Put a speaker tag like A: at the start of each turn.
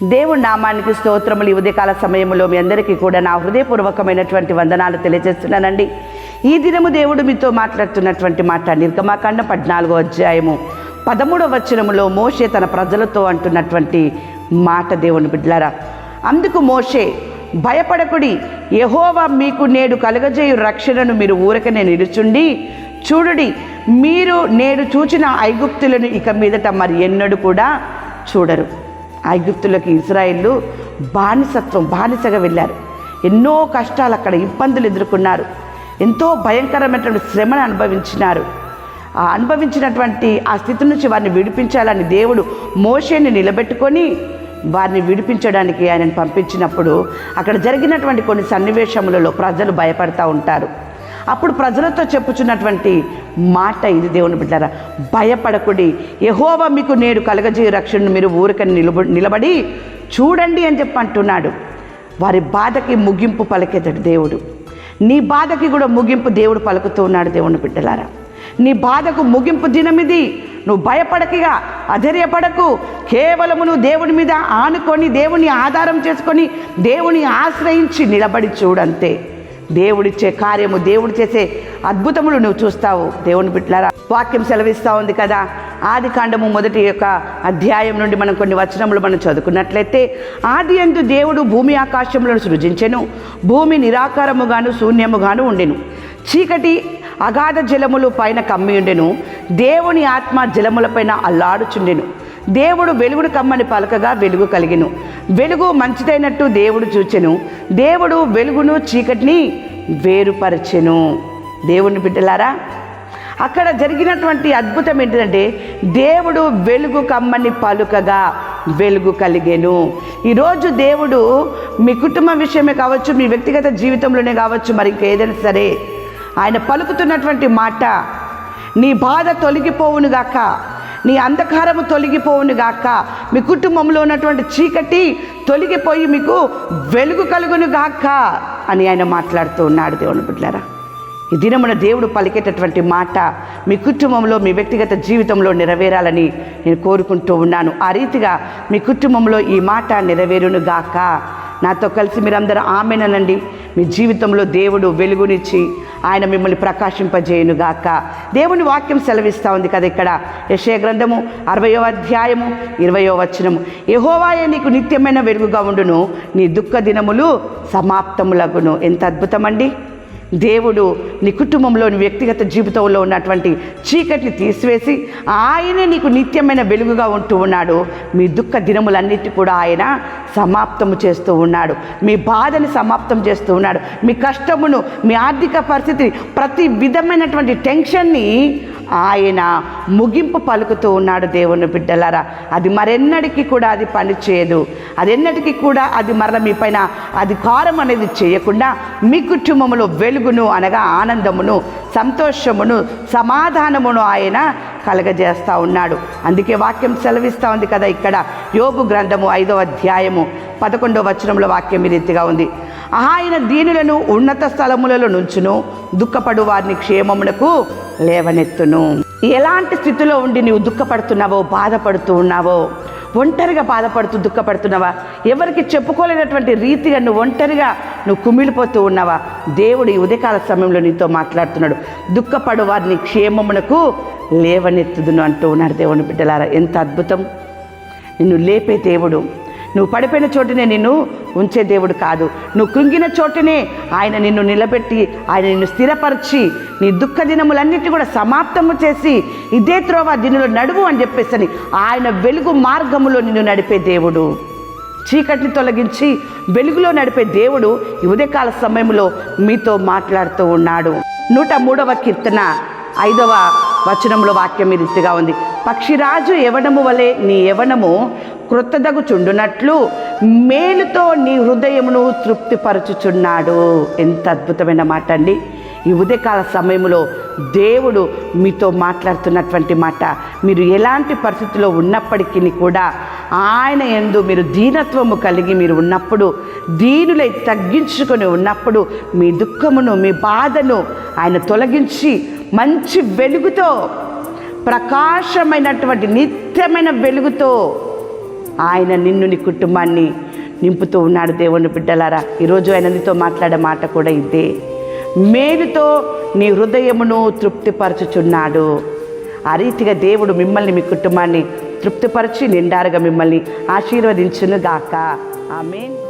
A: దేవుడి నామానికి స్తోత్రములు. ఉదయకాల సమయంలో మీ అందరికీ కూడా నా హృదయపూర్వకమైనటువంటి వందనాలు తెలియజేస్తున్నానండి. ఈ దినము దేవుడు మీతో మాట్లాడుతున్నటువంటి మాట నిర్గమాకాండ పద్నాలుగో అధ్యాయము పదమూడవ వచనములో మోషే తన ప్రజలతో అంటున్నటువంటి మాట దేవుని బిడ్డలారా అందుకు మోషే భయపడకుడి యహోవా మీకు నేడు కలుగజేయు రక్షణను మీరు ఊరకనే నిలుచుండి చూడుడి మీరు నేడు చూచిన ఐగుప్తులను ఇక మీదట మరి ఎన్నడూ కూడా చూడరు. ఐగుప్తులకి ఇజ్రాయిల్లు బానిసత్వం బానిసగా వెళ్ళారు. ఎన్నో కష్టాలు అక్కడ ఇబ్బందులు ఎదుర్కొన్నారు. ఎంతో భయంకరమైనటువంటి శ్రమను అనుభవించినారు. ఆ అనుభవించినటువంటి ఆ స్థితి నుంచి వారిని విడిపించాలని దేవుడు మోషేని నిలబెట్టుకొని వారిని విడిపించడానికి ఆయనను పంపించినప్పుడు అక్కడ జరిగినటువంటి కొన్ని సన్నివేశములలో ప్రజలు భయపడతా ఉంటారు. అప్పుడు ప్రజలతో చెప్పుచున్నటువంటి మాట ఇది దేవుని బిడ్డారా. భయపడకుడి. యహోవ మీకు నేడు కలగజేయ రక్షణను మీరు ఊరికని నిలబ నిలబడి చూడండి అని చెప్పి అంటున్నాడు. వారి బాధకి ముగింపు పలికేతాడు దేవుడు. నీ బాధకి కూడా ముగింపు దేవుడు పలుకుతూ ఉన్నాడు దేవుని బిడ్డలారా. నీ బాధకు ముగింపు దినమిది. నువ్వు భయపడకిగా అధైర్యపడకు. కేవలము నువ్వు దేవుని మీద ఆనుకొని దేవుని ఆధారం చేసుకొని దేవుని ఆశ్రయించి నిలబడి చూడంతే. దేవుడిచ్చే కార్యము దేవుడు చేసే అద్భుతములు నువ్వు చూస్తావు. దేవుని బిడ్డలారా వాక్యం సెలవిస్తూ ఉంది కదా? ఆది కాండము మొదటి యొక్క అధ్యాయం నుండి మనం కొన్ని వచనములు మనం చదువుకున్నట్లయితే ఆది ఎందు దేవుడు భూమి ఆకాశములను సృజించెను భూమి నిరాకారముగాను శూన్యముగాను ఉండెను. చీకటి అగాధ జలములు పైన కమ్మి ఉండెను దేవుని ఆత్మ జలములపైన అల్లాడుచుండెను. దేవుడు వెలుగును కమ్మని పలకగా వెలుగు కలిగిను. వెలుగు మంచిదైనట్టు దేవుడు చూచెను. దేవుడు వెలుగును చీకటిని వేరుపరచెను. దేవుని బిడ్డలారా అక్కడ జరిగినటువంటి అద్భుతం ఏంటంటే దేవుడు వెలుగు కమ్మని పలుకగా వెలుగు కలిగాను. ఈరోజు దేవుడు మీ కుటుంబ విషయమే కావచ్చు మీ వ్యక్తిగత జీవితంలోనే కావచ్చు మరి ఇంకేదైనా సరే ఆయన పలుకుతున్నటువంటి మాట నీ బాధ తొలగిపోవును గాక నీ అంధకారము తొలగిపోవును గాక. మీ కుటుంబంలో ఉన్నటువంటి చీకటి తొలగిపోయి మీకు వెలుగు కలుగును గాక అని ఆయన మాట్లాడుతూ ఉన్నాడు దేవుని బిడ్డారా ఈ దినమున దేవుడు పలికేటటువంటి మాట మీ కుటుంబంలో మీ వ్యక్తిగత జీవితంలో నెరవేరాలని నేను కోరుకుంటూ ఉన్నాను. ఆ రీతిగా మీ కుటుంబంలో ఈ మాట నెరవేరును గాక. నాతో కలిసి మీరందరూ ఆమెనండి. మీ జీవితంలో దేవుడు వెలుగునిచ్చి ఆయన మిమ్మల్ని ప్రకాశింపజేయును గాక దేవుని వాక్యం సెలవిస్తూ ఉంది కదా ఇక్కడ. యశయ గ్రంథము అరవయో అధ్యాయము ఇరవయో వచనము. యహోవాయే నీకు నిత్యమైన వెలుగుగా ఉండును. నీ దుఃఖ దినములు సమాప్తములగును. ఎంత అద్భుతమండి. దేవుడు నీ కుటుంబంలోని వ్యక్తిగత జీవితంలో ఉన్నటువంటి చీకటిని తీసివేసి ఆయనే నీకు నిత్యమైన వెలుగుగా ఉంటూ ఉన్నాడు. మీ దుఃఖ దినములన్నిటి కూడా ఆయన సమాప్తము చేస్తూ ఉన్నాడు. మీ బాధని సమాప్తం చేస్తూ ఉన్నాడు. మీ కష్టమును మీ ఆర్థిక పరిస్థితిని ప్రతి విధమైనటువంటి టెన్షన్ని ఆయన ముగింపు పలుకుతూ ఉన్నాడు దేవుని బిడ్డలారా. అది మరెన్నటికీ కూడా అది పనిచేయదు అది ఎన్నటికీ కూడా అది మరల మీ పైన అధికారం అనేది చేయకుండా మీ కుటుంబంలో వెలుగును అనగా ఆనందమును సంతోషమును సమాధానమును ఆయన కలగజేస్తూ ఉన్నాడు. అందుకే వాక్యం సెలవిస్తూ ఉంది కదా ఇక్కడ. యోగు గ్రంథము ఐదో అధ్యాయము పదకొండవ వచనంలో వాక్యం ఈ రీతిగా ఉంది. ఆయన దీనులను ఉన్నత స్థలములలో నుంచును దుఃఖపడు వారిని క్షేమమునకు లేవనెత్తును. ఎలాంటి స్థితిలో ఉండి నీవు దుఃఖపడుతున్నావో బాధపడుతూ ఉన్నావో ఒంటరిగా బాధపడుతూ దుఃఖపడుతున్నావా? ఎవరికి చెప్పుకోలేనటువంటి రీతిగా నువ్వు ఒంటరిగా నువ్వు కుమిలిపోతూ ఉన్నావా? దేవుడు ఈ ఉదయకాల సమయంలో నీతో మాట్లాడుతున్నాడు. దుఃఖపడు వారిని క్షేమమునకు లేవనెత్తుదును అంటూ ఉన్నాడు దేవుని బిడ్డలారా. ఎంత అద్భుతం. నిన్ను లేపే దేవుడు నువ్వు పడిపోయిన చోటునే నిన్ను ఉంచే దేవుడు కాదు. నువ్వు కృంగిన చోటునే ఆయన నిన్ను నిలబెట్టి ఆయన నిన్ను స్థిరపరిచి నీ దుఃఖ దినములన్నిటి కూడా సమాప్తము చేసి ఇదే త్రోవ దీనిలో నడువు అని చెప్పేసి ఆయన వెలుగు మార్గములో నిన్ను నడిపే దేవుడు. చీకటిని తొలగించి వెలుగులో నడిపే దేవుడు ఉదయకాల సమయంలో మీతో మాట్లాడుతూ ఉన్నాడు. నూట మూడవ కీర్తన ఐదవ వచనంలో వాక్యం ఈ రీతిగా ఉంది. పక్షిరాజు యవనము వలె నీ యవనము క్రొత్తదగుచుండునట్లు మేలుతో నీ హృదయమును తృప్తిపరచుచున్నాడు. ఎంత అద్భుతమైన మాట అండి. ఈ ఉదయకాల సమయంలో దేవుడు మీతో మాట్లాడుతున్నటువంటి మాట. మీరు ఎలాంటి పరిస్థితిలో ఉన్నప్పటికీ కూడా ఆయన ఎందు మీరు దీనత్వము కలిగి మీరు ఉన్నప్పుడు దీనులై తగ్గించుకొని ఉన్నప్పుడు మీ దుఃఖమును మీ బాధను ఆయన తొలగించి మంచి వెలుగుతో ప్రకాశమైనటువంటి నిత్యమైన వెలుగుతో ఆయన నిన్ను నీ కుటుంబాన్ని నింపుతూ ఉన్నాడు దేవుని బిడ్డలారా. ఈరోజు ఆయన నీతో మాట్లాడే మాట కూడా ఇదే. మేలుతో నీ హృదయమును తృప్తిపరచుచున్నాడు. ఆ రీతిగా దేవుడు మిమ్మల్ని మీ కుటుంబాన్ని తృప్తిపరిచి నిండారుగా మిమ్మల్ని ఆశీర్వదించును గాక ఆమెన్.